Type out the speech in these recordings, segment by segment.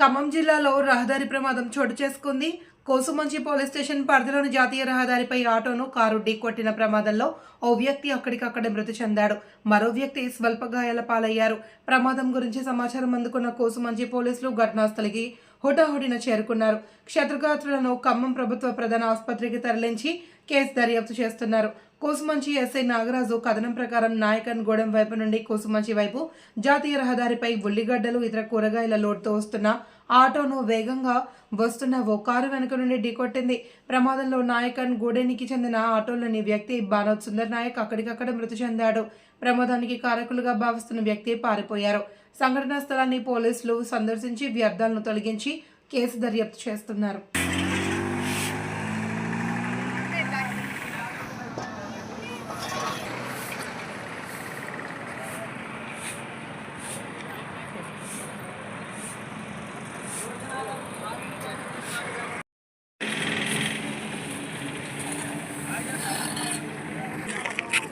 ఖమ్మం జిల్లాలో రహదారి ప్రమాదం చోటు చేసుకుంది. కోసుమంచి పోలీస్ స్టేషన్ పరిధిలోని జాతీయ రహదారిపై ఆటోను కారు ఢీకొట్టిన ప్రమాదంలో ఓ వ్యక్తి అక్కడికక్కడే మృతి చెందాడు. మరో వ్యక్తి స్వల్ప గాయాల పాలయ్యారు. ప్రమాదం గురించి సమాచారం అందుకున్న కోసుమంచి పోలీసులు ఘటనాస్థలికి హుటాహుటిన చేరుకున్నారు. క్షతగాత్రులను ఖమ్మం ప్రభుత్వ ప్రధాన ఆసుపత్రికి తరలించి కేసు దర్యాప్తు చేస్తున్నారు. కోసుమంచి ఎస్ఐ నాగరాజు కథనం ప్రకారం నాయకన్ గూడెం వైపు నుండి కోసుమంచి వైపు జాతీయ రహదారిపై ఉల్లిగడ్డలు ఇతర కూరగాయల లోడ్తో వస్తున్న ఆటోను వేగంగా వస్తున్న ఓ కారు వెనుక నుండి ఢీకొట్టింది. ప్రమాదంలో నాయకన్ గూడెనికి చెందిన ఆటోలోని వ్యక్తి బానోద్ సుందర్ నాయక్ అక్కడికక్కడ మృతి చెందాడు. ప్రమాదానికి కారకులుగా భావిస్తున్న వ్యక్తి పారిపోయారు. సంఘటనా స్థలాన్ని పోలీసులు సందర్శించి వ్యర్థాలను తొలగించి కేసు దర్యాప్తు చేస్తున్నారు.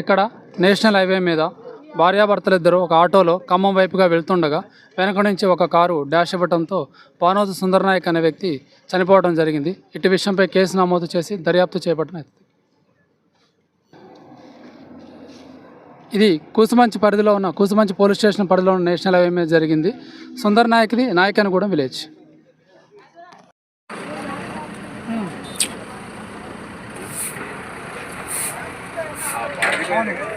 ఇక్కడ నేషనల్ హైవే మీద భార్యాభర్తలిద్దరూ ఒక ఆటోలో ఖమ్మం వైపుగా వెళ్తుండగా వెనక నుంచి ఒక కారు డాష్ ఇవ్వడంతో పానోజు సుందరనాయక్ అనే వ్యక్తి చనిపోవడం జరిగింది. ఇటు విషయంపై కేసు నమోదు చేసి దర్యాప్తు చేపట్టడం ఇది కూసుమంచి పరిధిలో ఉన్న కూసుమంచి పోలీస్ స్టేషన్ పరిధిలో ఉన్న నేషనల్ హైవే మీద జరిగింది. సుందర్ నాయక్ది నాయక్ అని కూడా విలేజ్. Thank.